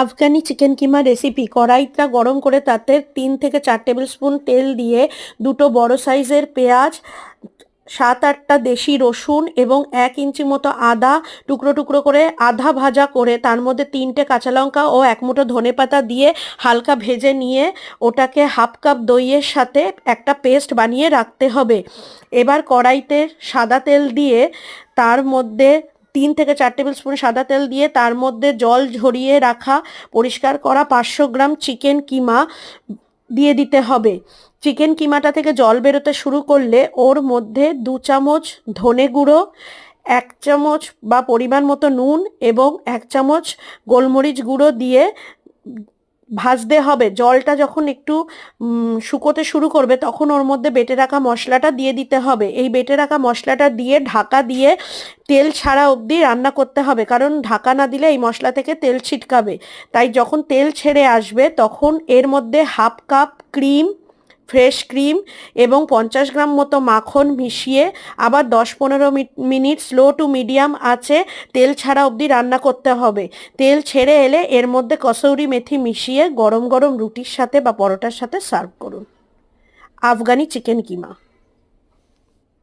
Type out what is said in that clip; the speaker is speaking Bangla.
আফগানি চিকেন কিমা রেসিপি কড়াইটা গরম করে তাতে তিন থেকে চার টেবিল স্পুন তেল দিয়ে দুটো বড় সাইজের পেঁয়াজ, সাত আটটা দেশি রসুন এবং এক ইঞ্চি মতো আদা টুকরো টুকরো করে আধা ভাজা করে তার মধ্যে তিনটে কাঁচা লঙ্কা ও এক মুঠো ধনে পাতা দিয়ে হালকা ভেজে নিয়ে ওটাকে হাফ কাপ দইয়ের সাথে একটা পেস্ট বানিয়ে রাখতে হবে। এবার কড়াইতে সাদা তেল দিয়ে তার মধ্যে তিন থেকে চার টেবিল স্পুন সাদা তেল দিয়ে তার মধ্যে জল ঝরিয়ে রাখা, পরিষ্কার করা পাঁচশো গ্রাম চিকেন কিমা দিয়ে দিতে হবে। চিকেন কিমাটা থেকে জল বেরোতে শুরু করলে ওর মধ্যে দু চামচ ধনে গুঁড়ো, এক চামচ বা পরিমাণ মতো নুন এবং এক চামচ গোলমরিচ গুঁড়ো দিয়ে ভাজতে হবে। জলটা যখন একটু শুকোতে শুরু করবে তখন ওর মধ্যে বেটে রাখা মশলাটা দিয়ে দিতে হবে। এই বেটে রাখা মশলাটা দিয়ে ঢাকা দিয়ে তেল ছাড়া অবধি রান্না করতে হবে। কারণ ঢাকা না দিলে এই মশলা থেকে তেল ছিটকাবে। তাই যখন তেল ছেড়ে আসবে তখন এর মধ্যে half cup cream fresh cream এবং পঞ্চাশ গ্রাম মতো মাখন মিশিয়ে আবার দশ পনেরো মিনিট স্লো টু মিডিয়াম আছে, তেল ছাড়া অবধি রান্না করতে হবে। তেল ছেড়ে এলে এর মধ্যে কসৌরি মেথি মিশিয়ে গরম গরম রুটির সাথে বা পরোটার সাথে সার্ভ করুন। Afghani chicken keema.